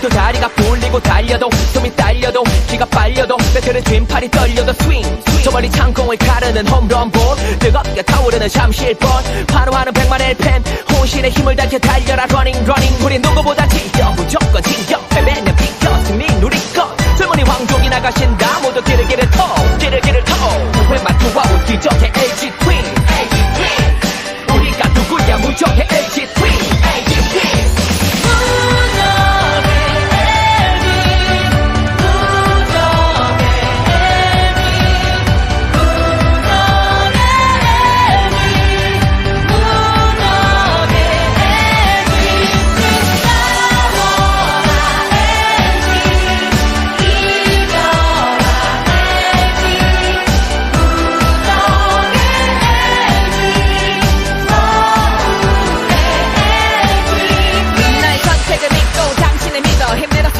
아직도 다리가 풀리고 달려도 숨이 딸려도 기가 빨려도 배틀은 뒷팔이 떨려도 스윙 저 멀리 창공을 가르는 홈런볼 뜨겁게 타오르는 잠실번 환호하는 백만의 팬 혼신의 힘을 다해 달려라 러닝 러닝 우리 누구보다 지겨 무조건 지겨. 패배는 비겨 승리 누리 것 젊은이 왕족이 나가신다 모두 길을 길을 터 길을 길을 터. 후회만 투와 우기적의 LG 트윈 LG 트윈 우리가 누구야 무적의 LG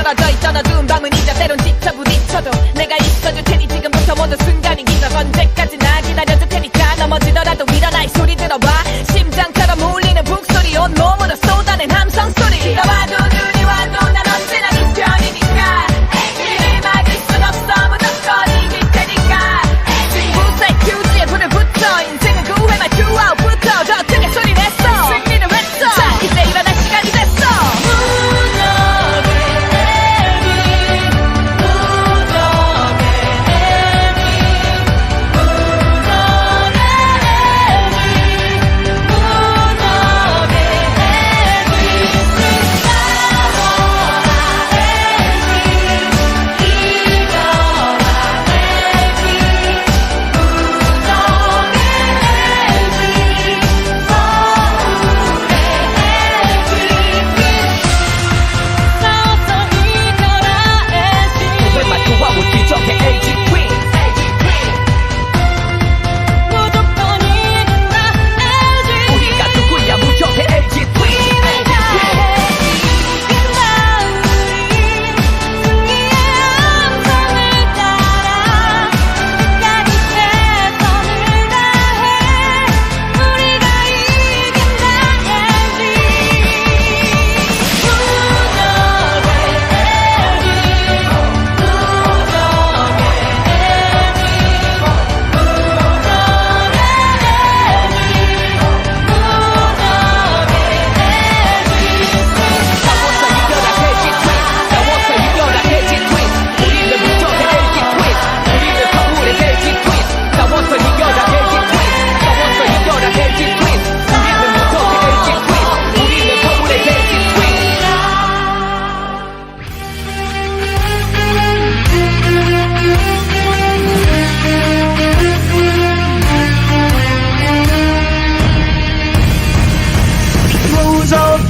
쓰러져 있던 어두운 밤은 이제 때론 지쳐 부딪혀도 내가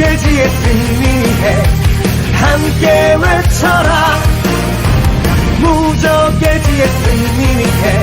무적의지에 승리해 함께 외쳐라. 무적의지에 승리해